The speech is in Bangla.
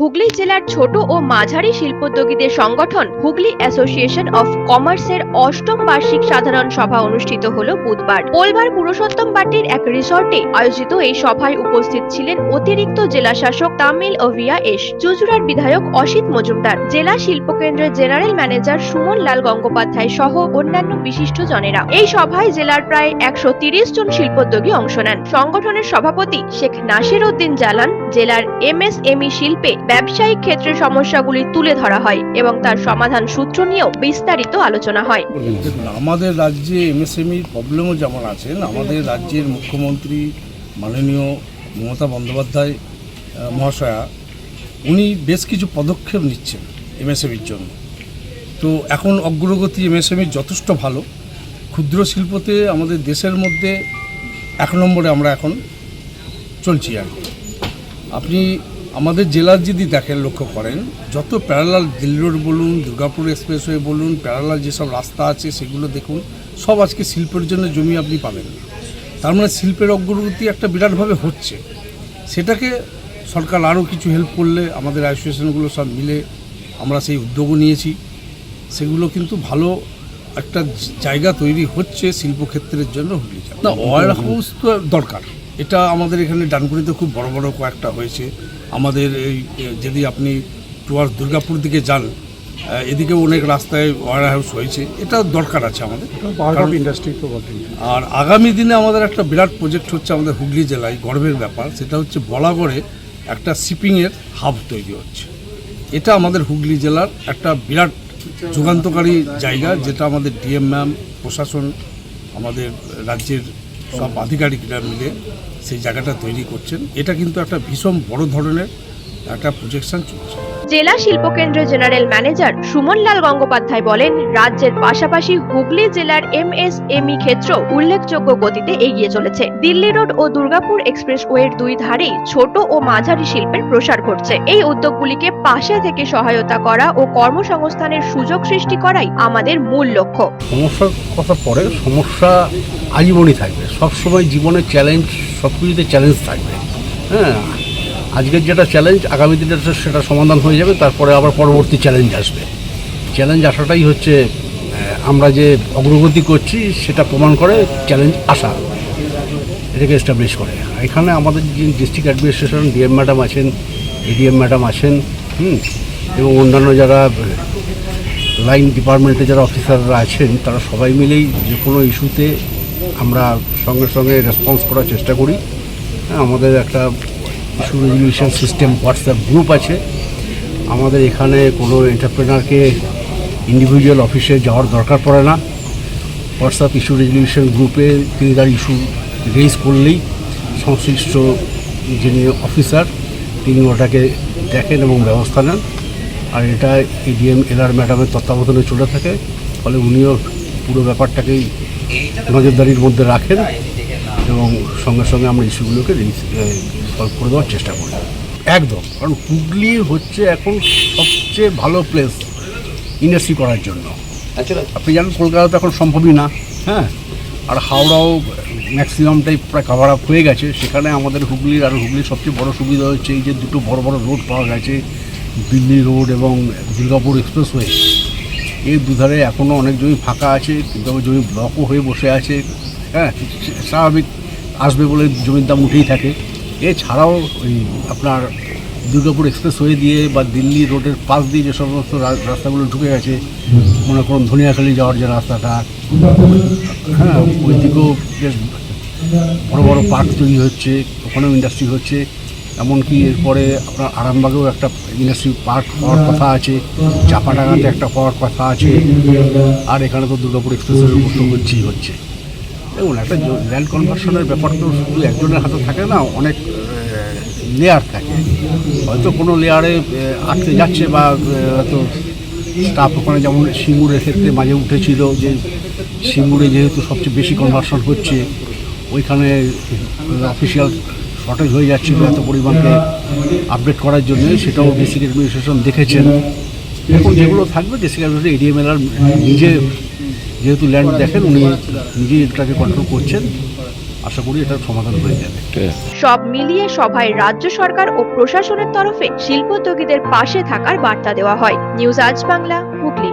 হুগলি জেলার ছোট ও মাঝারি শিল্পোদ্যোগীদের সংগঠন হুগলি অ্যাসোসিয়েশন অফ কমার্সের অষ্টম বার্ষিক সাধারণ সভা অনুষ্ঠিত হল বুধবার। পোলবার পুরুষোত্তম বাটির এক রিসর্টে আয়োজিত এই সভায় উপস্থিত ছিলেন অতিরিক্ত জেলা শাসক তামিল ওভিয়া এস, চুচুড়ার বিধায়ক অসিত মজুমদার, জেলা শিল্পকেন্দ্রের জেনারেল ম্যানেজার সুমন লাল গঙ্গোপাধ্যায় সহ অন্যান্য বিশিষ্ট জনেরা। এই সভায় জেলার প্রায় একশো তিরিশ জন শিল্পোদ্যোগী অংশ নেন। সংগঠনের সভাপতি শেখ নাসির উদ্দিন জালান, জেলার এম এস এমএসএমই শিল্পে ব্যবসায়িক ক্ষেত্রে সমস্যাগুলি তুলে ধরা হয় এবং তার সমাধান সূত্র নিয়েও বিস্তারিত আলোচনা হয়। আমাদের রাজ্যে এমএসএমইর প্রবলেমও যেমন আছেন আমাদের রাজ্যের মুখ্যমন্ত্রী মাননীয় মমতা বন্দ্যোপাধ্যায় মহাশয়া, উনি বেশ কিছু পদক্ষেপ নিচ্ছেন এমএসএমইর জন্য। তো এখন অগ্রগতি এমএসএমইর যথেষ্ট ভালো। ক্ষুদ্র শিল্পতে আমাদের দেশের মধ্যে এক নম্বরে আমরা এখন চলছি আর আপনি আমাদের জেলার যদি দেখেন, লক্ষ্য করেন, যত প্যারালাল দিল্লি রোড বলুন, দুর্গাপুর এক্সপ্রেসওয়ে বলুন প্যারালাল যেসব রাস্তা আছে, সেগুলো দেখুন, সব আজকে শিল্পের জন্য জমি আপনি পাবেন না। তার মানে শিল্পের অগ্রগতি একটা বিরাটভাবে হচ্ছে। সেটাকে সরকার আরও কিছু হেল্প করলে, আমাদের অ্যাসোসিয়েশনগুলো সব মিলে আমরা সেই উদ্যোগও নিয়েছি। সেগুলো কিন্তু ভালো একটা জায়গা তৈরি হচ্ছে শিল্পক্ষেত্রের জন্য হুগলি। না ওয়ার হাউস তো দরকার। এটা আমাদের এখানে ডানকুনিতে খুব বড় বড় কয়েকটা হয়েছে। আমাদের এই যদি আপনি টুয়ার্স দুর্গাপুর দিকে যান আহ, এদিকেও অনেক রাস্তায় ওয়ার হাউস হয়েছে। এটা দরকার আছে আমাদের। ইন্ডাস্ট্রি তো আর আগামী দিনে আমাদের একটা বিরাট প্রজেক্ট হচ্ছে আমাদের হুগলি জেলায় গর্বের ব্যাপার। সেটা হচ্ছে বলাগড়ে একটা শিপিংয়ের হাব তৈরি হচ্ছে। এটা আমাদের হুগলি জেলার একটা বিরাট যুগান্তকারী জায়গা যেটা আমাদের ডিএম ম্যাম প্রশাসন আমাদের রাজ্যের সব আধিকারিকরা মিলে সেই জায়গাটা তৈরি করছেন। এটা কিন্তু একটা ভীষণ বড় ধরনের একটা প্রজেকশন চলছে। জেলা শিল্পকেন্দ্রের জেনারেল ম্যানেজার সুমনলাল গঙ্গোপাধ্যায় বলেন, রাজ্যের পাশাপাশি হুগলি জেলার এমএসএমই ক্ষেত্র উল্লেখযোগ্য গতিতে এগিয়ে চলেছে। দিল্লি রোড ও দুর্গাপুর এক্সপ্রেস এক্সপ্রেসওয়ের দুই ধারেই ছোট ও মাঝারি শিল্পের প্রসার ঘটছে। এই উদ্যোগগুলিকে পাশে থেকে সহায়তা করা ও কর্মসংস্থানের সুযোগ সৃষ্টি করাই আমাদের মূল লক্ষ্য। সমস্যার কথা পরে, সমস্যা আজীবনই থাকবে। সবসময় জীবনে চ্যালেঞ্জ সব কিছুতে চ্যালেঞ্জ থাকবে। হ্যাঁ আজকের যেটা চ্যালেঞ্জ আগামী দিনে সেটা সমাধান হয়ে যাবে তারপরে আবার পরবর্তী চ্যালেঞ্জ আসবে। চ্যালেঞ্জ আসাটাই হচ্ছে আমরা যে অগ্রগতি করছি সেটা প্রমাণ করে চ্যালেঞ্জ আসা। এটাকে এস্টাবলিশ করে। এখানে আমাদের যে ডিস্ট্রিক্ট অ্যাডমিনিস্ট্রেশন ডিএম ম্যাডাম আছেন এডিএম ম্যাডাম আছেন হুম এবং অন্যান্য যারা লাইন ডিপার্টমেন্টে যারা অফিসাররা আছেন তারা সবাই মিলেই যে কোনো ইস্যুতে আমরা সঙ্গে সঙ্গে রেসপন্স করার চেষ্টা করি। হ্যাঁ, আমাদের একটা issue resolution system WhatsApp group আছে। আমাদের এখানে কোনো এন্টারপ্রেনারকে ইন্ডিভিজুয়াল অফিসে যাওয়ার দরকার পড়ে না। হোয়াটসঅ্যাপ ইস্যু রেজলিউশন গ্রুপে তিনি তার ইস্যু রেজ করলেই সংশ্লিষ্ট যিনি অফিসার তিনি ওটাকে দেখেন এবং ব্যবস্থা নেন। আর এটা এডিএম এলআর ম্যাডামের তত্ত্বাবধানে চলে থাকে। ফলে উনিও পুরো ব্যাপারটাকেই নজরদারির মধ্যে রাখেন। এবং সঙ্গে সঙ্গে আমরা ইস্যুগুলোকে সলভ করে দেওয়ার চেষ্টা করি। একদম। কারণ হুগলি হচ্ছে এখন সবচেয়ে ভালো প্লেস ইন্ডাস্ট্রি করার জন্য। আপনি জানেন কলকাতা তো এখন সম্ভবই না হ্যাঁ? আর হাওড়াও ম্যাক্সিমামটাই প্রায় কাভার আপ হয়ে গেছে। সেখানে আমাদের হুগলির আর হুগলির সবচেয়ে বড় সুবিধা হচ্ছে এই যে দুটো বড় বড় রোড পাওয়া গেছে দিল্লি রোড এবং দুর্গাপুর এক্সপ্রেসওয়ে এই দুধারে এখনও অনেক জমি ফাঁকা আছে কিন্তু জমি ব্লকও হয়ে বসে আছে হ্যাঁ? স্বাভাবিক আসবে বলে জমির দাম উঠেই থাকে। এছাড়াও ওই আপনার দুর্গাপুর এক্সপ্রেসওয়ে দিয়ে বা দিল্লি রোডের পাশ দিয়ে যে সমস্ত রাস্তাগুলো ঢুকে গেছে, মনে করুন ধনিয়াখালি যাওয়ার যে রাস্তাটা হ্যাঁ ওই দিকেও বেশ বড় বড় পার্ক তৈরি হচ্ছে, ওখানেও ইন্ডাস্ট্রি হচ্ছে। এমনকি এরপরে আপনার আরামবাগেও একটা ইন্ডাস্ট্রি পার্ক হওয়ার কথা আছে চাপাডাঙ্গাতে একটা হওয়ার কথা আছে, আর এখানে তো দুর্গাপুর এক্সপ্রেসের উপর তো হচ্ছেই হচ্ছে। দেখুন একটা ল্যান্ড কনভার্সনের ব্যাপার তো শুধু একজনের হাতে থাকে না, অনেক লেয়ার থাকে। হয়তো কোনো লেয়ারে আটকে যাচ্ছে বা হয়তো স্টাফ ওখানে যেমন সিঙ্গুরের ক্ষেত্রে মাঝে উঠেছিল যে সিঙ্গুরে যেহেতু সবচেয়ে বেশি কনভার্সন হচ্ছে, ওইখানে অফিসিয়াল শর্টেজ হয়ে যাচ্ছিল এত পরিমাণকে আপডেট করার জন্য, সেটাও বেসিক অ্যাডমিনিস্ট্রেশন দেখেছেন। এখন যেগুলো থাকবে বেসিক অ্যাডমিনিস্ট্রেশন এডিএমএলআর নিজে যেহেতু ল্যান্ড দেখেন, উনি নিজেই এটাকে কন্ট্রোল করছেন। আশা করি এটার সমাধান হয়ে যাবে। সব মিলিয়ে সভায় রাজ্য সরকার ও প্রশাসনের তরফে শিল্পোদ্যোগীদের পাশে থাকার বার্তা দেওয়া হয়। নিউজ আজ বাংলা, হুগলি।